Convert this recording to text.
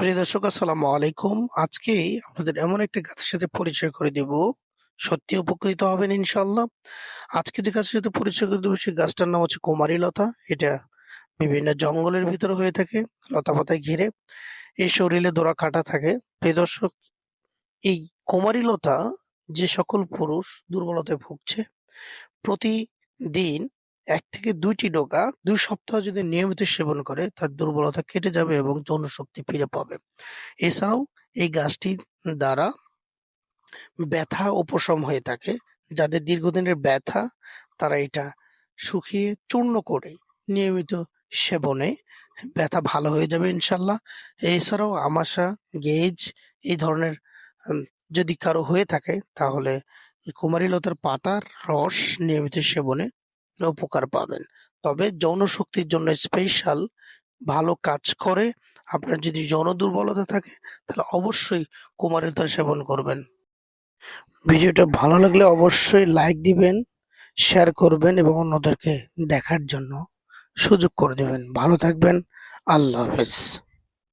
প্রিয় দর্শক, আসসালামু আলাইকুম। আজকে আপনাদের এমন একটা গাছের সাথে পরিচয় করে দেব। সত্যি উপকৃত হবেন ইনশাল্লাহ আজকে যে গাছের সাথে পরিচয় করে দেবো, সেই গাছটার নাম হচ্ছে কুমারী লতা। এটা বিভিন্ন জঙ্গলের ভিতরে হয়ে থাকে, লতা পাতায় ঘিরে। এই শরীরে দোরা কাটা থাকে। প্রিয় দর্শক, এই কুমারী লতা যে সকল পুরুষ দুর্বলতায় ভুগছে, প্রতিদিন এক থেকে দুইটি ডোকা দুই সপ্তাহ যদি নিয়মিত সেবন করে, তার দুর্বলতা কেটে যাবে এবং যৌন শক্তি ফিরে পাবে। এছাড়াও এই গাছটি দ্বারা ব্যথা উপশম হয়ে থাকে, যাদের দীর্ঘদিনের ব্যথা, তারা এটা শুকিয়ে চূর্ণ করে নিয়মিত সেবনে ব্যথা ভালো হয়ে যাবে ইনশাল্লাহ। এছাড়াও আমাশা গেজ এই ধরনের যদি কারও হয়ে থাকে, তাহলে কুমারী লতার পাতার রস নিয়মিত সেবনে উপকার পাবেন। তবে যৌন শক্তির জন্য স্পেশাল ভালো কাজ করে। আপনার যদি যৌন দুর্বলতা থাকে, তাহলে অবশ্যই কুমারী লতা সেবন করবেন। ভিডিওটা ভালো লাগলে অবশ্যই লাইক দিবেন শেয়ার করবেন এবং অন্যদেরকে দেখার জন্য সুযোগ করে দেবেন। ভালো থাকবেন, আল্লাহ হাফেজ।